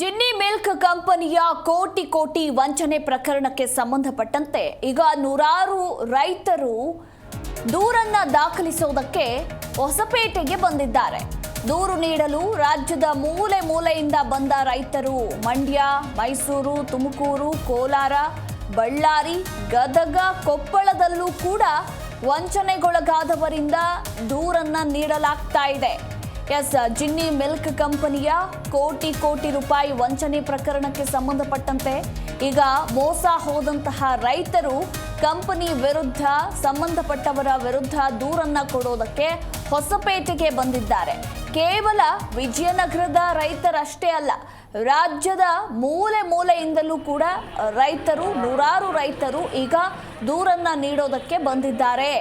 Jinni milk ಕಂಪನಿಯ ಕೋಟಿ ಕೋಟಿ ವಂಚನೆ ಪ್ರಕರಣಕ್ಕೆ ಸಂಬಂಧಪಟ್ಟಂತೆ ಈಗ ನೂರಾರು ರೈತರು ದೂರನ್ನ ದಾಖಲಿಸೋದಕ್ಕೆ ಹೊಸಪೇಟೆಗೆ ಬಂದಿದ್ದಾರೆ. ದೂರು ನೀಡಲು ರಾಜ್ಯದ ಮೂಲೆ ಮೂಲೆಯಿಂದ ಬಂದ ರೈತರು ಮಂಡ್ಯ, ಮೈಸೂರು, ತುಮಕೂರು, ಕೋಲಾರ, ಬಳ್ಳಾರಿ, ಗದಗ, ಕೊಪ್ಪಳದಲ್ಲೂ ಕೂಡ ವಂಚನೆಗೊಳಗಾದವರಿಂದ ದೂರನ್ನ ನೀಡಲಾಗ್ತಾ ಇದೆ. ಎಸ್, ಜಿನ್ನಿ ಮಿಲ್ಕ್ ಕಂಪನಿಯ ಕೋಟಿ ಕೋಟಿ ರೂಪಾಯಿ ವಂಚನೆ ಪ್ರಕರಣಕ್ಕೆ ಸಂಬಂಧಪಟ್ಟಂತೆ ಈಗ ಮೋಸ ಹೋದಂತಹ ರೈತರು ಕಂಪನಿ ವಿರುದ್ಧ ಸಂಬಂಧಪಟ್ಟವರ ವಿರುದ್ಧ ದೂರನ್ನ ಕೊಡೋದಕ್ಕೆ ಹೊಸಪೇಟೆಗೆ ಬಂದಿದ್ದಾರೆ. ಕೇವಲ ವಿಜಯನಗರದ ರೈತರಷ್ಟೇ ಅಲ್ಲ, ರಾಜ್ಯದ ಮೂಲೆ ಮೂಲೆಯಿಂದಲೂ ಕೂಡ ರೈತರು, ನೂರಾರು ರೈತರು ಈಗ ದೂರನ್ನ ನೀಡೋದಕ್ಕೆ ಬಂದಿದ್ದಾರೆ.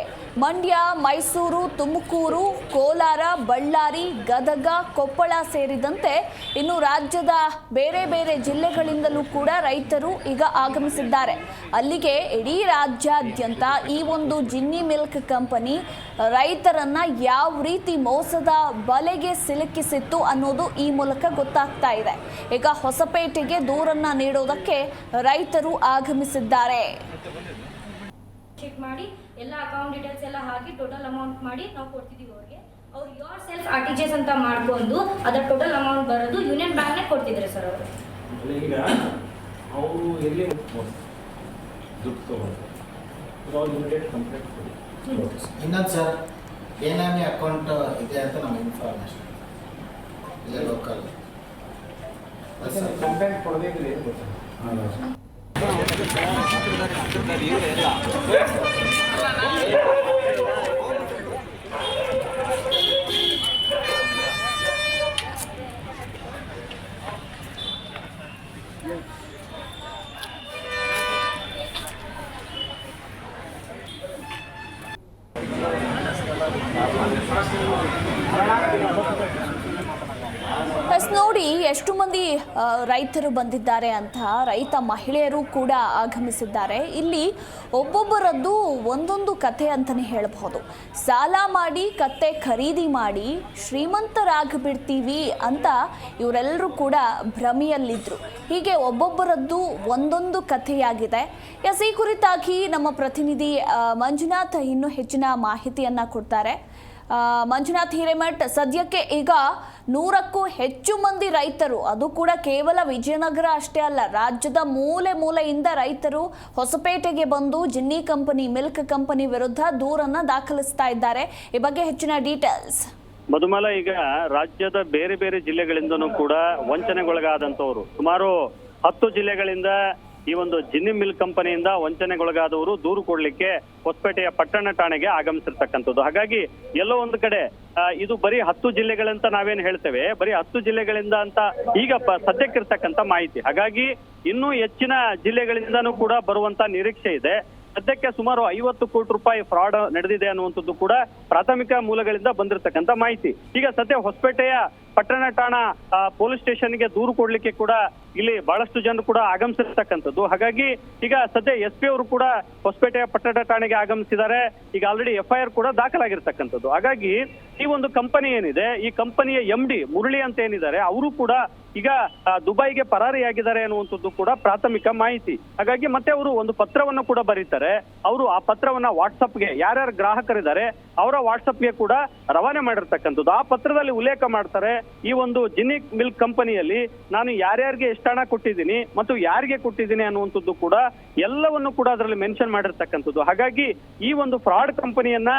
ಮಂಡ್ಯ, ಮೈಸೂರು, ತುಮಕೂರು, ಕೋಲಾರ, ಬಳ್ಳಾರಿ, ಗದಗ, ಕೊಪ್ಪಳ ಸೇರಿದಂತೆ ಇನ್ನು ರಾಜ್ಯದ ಬೇರೆ ಬೇರೆ ಜಿಲ್ಲೆಗಳಿಂದಲೂ ಕೂಡ ರೈತರು ಈಗ ಆಗಮಿಸಿದ್ದಾರೆ. ಅಲ್ಲಿಗೆ ಇಡೀ ರಾಜ್ಯಾದ್ಯಂತ ಈ ಒಂದು ಜಿನ್ನಿ ಮಿಲ್ಕ್ ಕಂಪನಿ ರೈತರನ್ನ ಯಾವ ರೀತಿ ಮೋಸದ ಬಲೆಗೆ ಸಿಲುಕಿಸಿತ್ತು ಅನ್ನೋದು ಈ ಮೂಲಕ ಗೊತ್ತಾಗ್ತಾ ಇದೆ. ಈಗ ಹೊಸಪೇಟೆಗೆ ದೂರನ್ನ ನೀಡೋದಕ್ಕೆ ರೈತರು ಆಗಮಿಸಿದ್ದಾರೆ. ಮಾಡಿ. ಎಲ್ಲ ಅಕೌಂಟ್ ಡೀಟೇಲ್ಸ್ ಎಲ್ಲ ಹಾಕಿ ಟೋಟಲ್ ಅಮೌಂಟ್ ಮಾಡಿ ನಾವು ಕೊಡ್ತಿದ್ದೀವಿ ಅವ್ರಿಗೆ. ಅವ್ರು your self R T G S ಅಂತ ಮಾಡ್ಕೊಂಡು ಅದರ ಟೋಟಲ್ ಅಮೌಂಟ್ ಬರೋದು ಯೂನಿಯನ್ ಬ್ಯಾಂಕ್ನೇ ಕೊಡ್ತಿದ್ರೆ ಸರ್ ಅವರು. ಈಗ ಅವರು ಎಲ್ಲಿ ದುಡ್ಡು ತಗೊಂಡು. ಅವ್ರು ಇಮಿಡಿಯೇಟ್ ಕಂಪ್ಲೇಂಟ್ ಕೊಡಿ. ಇನ್ನೊಂದು ಸರ್ ಏನೇನೇ ಅಕೌಂಟ್ ಇದೆ ಅಂತ ನಮ್ಮ ಇನ್ಫಾರ್ಮೇಶನ್ ಇದೆ ಲೋಕಲ್ ಕಂಪ್ಲೇಂಟ್ ಕೊಡಬೇಕು ಇದ್ರೆ ಎಸ್ ನೋಡಿ, ಎಷ್ಟು ಮಂದಿ ರೈತರು ಬಂದಿದ್ದಾರೆ ಅಂತ ರೈತ ಮಹಿಳೆಯರು ಕೂಡ ಆಗಮಿಸಿದ್ದಾರೆ. ಇಲ್ಲಿ ಒಬ್ಬೊಬ್ಬರದ್ದು ಒಂದೊಂದು ಕತೆ ಅಂತಲೇ ಹೇಳಬಹುದು. ಸಾಲ ಮಾಡಿ, ಕತ್ತೆ ಖರೀದಿ ಮಾಡಿ, ಶ್ರೀಮಂತರಾಗಿಬಿಡ್ತೀವಿ ಅಂತ ಇವರೆಲ್ಲರೂ ಕೂಡ ಭ್ರಮೆಯಲ್ಲಿದ್ದರು ಹೀಗೆ ಒಬ್ಬೊಬ್ಬರದ್ದು ಒಂದೊಂದು ಕಥೆಯಾಗಿದೆ. ಎಸ್, ಈ ಕುರಿತಾಗಿ ನಮ್ಮ ಪ್ರತಿನಿಧಿ ಮಂಜುನಾಥ್ ಇನ್ನೂ ಹೆಚ್ಚಿನ ಮಾಹಿತಿಯನ್ನು ಕೊಡ್ತಾರೆ. ಮಂಜುನಾಥ್ ಹಿರೇಮಠ್. ಸದ್ಯಕ್ಕೆ ಈಗ ನೂರಕ್ಕೂ ಹೆಚ್ಚು ಮಂದಿ ರೈತರು, ಅದು ಕೂಡ ಕೇವಲ ವಿಜಯನಗರ ಅಷ್ಟೇ ಅಲ್ಲ, ರಾಜ್ಯದ ಮೂಲೆ ಮೂಲೆಯಿಂದ ರೈತರು ಹೊಸಪೇಟೆಗೆ ಬಂದು ಜಿನ್ನಿ ಕಂಪನಿ, ಮಿಲ್ಕ್ ಕಂಪನಿ ವಿರುದ್ಧ ದೂರನ್ನ ದಾಖಲಿಸ್ತಾ ಇದ್ದಾರೆ. ಈ ಬಗ್ಗೆ ಹೆಚ್ಚಿನ ಡೀಟೇಲ್ಸ್. ಮಧುಮಲ, ಈಗ ರಾಜ್ಯದ ಬೇರೆ ಬೇರೆ ಜಿಲ್ಲೆಗಳಿಂದನೂ ಕೂಡ ವಂಚನೆಗೊಳಗಾದಂತವರು ಸುಮಾರು ಹತ್ತು ಜಿಲ್ಲೆಗಳಿಂದ ಈ ಒಂದು ಜಿನ್ನಿ ಮಿಲ್ ಕಂಪನಿಯಿಂದ ವಂಚನೆಗೊಳಗಾದವರು ದೂರು ಕೊಡ್ಲಿಕ್ಕೆ ಹೊಸಪೇಟೆಯ ಪಟ್ಟಣ ಠಾಣೆಗೆ ಆಗಮಿಸಿರ್ತಕ್ಕಂಥದ್ದು. ಹಾಗಾಗಿ ಎಲ್ಲೋ ಒಂದು ಕಡೆ ಇದು ಬರೀ ಹತ್ತು ಜಿಲ್ಲೆಗಳಂತ ನಾವೇನ್ ಹೇಳ್ತೇವೆ, ಬರೀ ಹತ್ತು ಜಿಲ್ಲೆಗಳಿಂದ ಅಂತ ಈಗ ಸದ್ಯಕ್ಕಿರ್ತಕ್ಕಂಥ ಮಾಹಿತಿ. ಹಾಗಾಗಿ ಇನ್ನೂ ಹೆಚ್ಚಿನ ಜಿಲ್ಲೆಗಳಿಂದನೂ ಕೂಡ ಬರುವಂತ ನಿರೀಕ್ಷೆ ಇದೆ. ಸದ್ಯಕ್ಕೆ ಸುಮಾರು ಐವತ್ತು ಕೋಟಿ ರೂಪಾಯಿ ಫ್ರಾಡ್ ನಡೆದಿದೆ ಅನ್ನುವಂಥದ್ದು ಕೂಡ ಪ್ರಾಥಮಿಕ ಮೂಲಗಳಿಂದ ಬಂದಿರತಕ್ಕಂಥ ಮಾಹಿತಿ. ಈಗ ಸದ್ಯ ಹೊಸಪೇಟೆಯ ಪಟ್ಟಣ ಠಾಣಾ ಪೊಲೀಸ್ ಸ್ಟೇಷನ್ಗೆ ದೂರು ಕೊಡ್ಲಿಕ್ಕೆ ಕೂಡ ಇಲ್ಲಿ ಬಹಳಷ್ಟು ಜನರು ಕೂಡ ಆಗಮಿಸಿರ್ತಕ್ಕಂಥದ್ದು. ಹಾಗಾಗಿ ಈಗ ಸದ್ಯ ಎಸ್ ಪಿ ಅವರು ಕೂಡ ಹೊಸಪೇಟೆಯ ಪಟ್ಟಣ ಠಾಣೆಗೆ ಆಗಮಿಸಿದ್ದಾರೆ. ಈಗ ಆಲ್ರೆಡಿ ಎಫ್ ಐ ಆರ್ ಕೂಡ ದಾಖಲಾಗಿರ್ತಕ್ಕಂಥದ್ದು. ಹಾಗಾಗಿ ಈ ಒಂದು ಕಂಪನಿ ಏನಿದೆ, ಈ ಕಂಪನಿಯ ಎಂ ಡಿ ಮುರಳಿ ಅಂತ ಏನಿದ್ದಾರೆ, ಅವರು ಕೂಡ ಈಗ ದುಬೈಗೆ ಪರಾರಿಯಾಗಿದ್ದಾರೆ ಅನ್ನುವಂಥದ್ದು ಕೂಡ ಪ್ರಾಥಮಿಕ ಮಾಹಿತಿ. ಹಾಗಾಗಿ ಮತ್ತೆ ಅವರು ಒಂದು ಪತ್ರವನ್ನು ಕೂಡ ಬರೀತಾರೆ. ಅವರು ಆ ಪತ್ರವನ್ನ ವಾಟ್ಸಪ್ಗೆ ಯಾರ್ಯಾರು ಗ್ರಾಹಕರಿದ್ದಾರೆ, ಅವರ ವಾಟ್ಸಪ್ಗೆ ಕೂಡ ರವಾನೆ ಮಾಡಿರ್ತಕ್ಕಂಥದ್ದು. ಆ ಪತ್ರದಲ್ಲಿ ಉಲ್ಲೇಖ ಮಾಡ್ತಾರೆ, ಈ ಒಂದು ಜಿನಿಕ್ ಮಿಲ್ಕ್ ಕಂಪನಿಯಲ್ಲಿ ನಾನು ಯಾರ್ಯಾರಿಗೆ ಎಷ್ಟು ಹಣ ಕೊಟ್ಟಿದ್ದೀನಿ ಮತ್ತು ಯಾರಿಗೆ ಕೊಟ್ಟಿದ್ದೀನಿ ಅನ್ನುವಂಥದ್ದು ಕೂಡ ಎಲ್ಲವನ್ನು ಕೂಡ ಅದರಲ್ಲಿ ಮೆನ್ಷನ್ ಮಾಡಿರ್ತಕ್ಕಂಥದ್ದು. ಹಾಗಾಗಿ ಈ ಒಂದು ಫ್ರಾಡ್ ಕಂಪನಿಯನ್ನ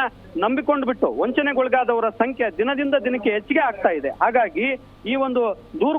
ನಂಬಿಕೊಂಡು ಬಿಟ್ಟು ವಂಚನೆಗೊಳಗಾದವರ ಸಂಖ್ಯೆ ದಿನದಿಂದ ದಿನಕ್ಕೆ ಹೆಚ್ಚಿಗೆ ಆಗ್ತಾ ಇದೆ. ಹಾಗಾಗಿ ಈ ಒಂದು ದೂರು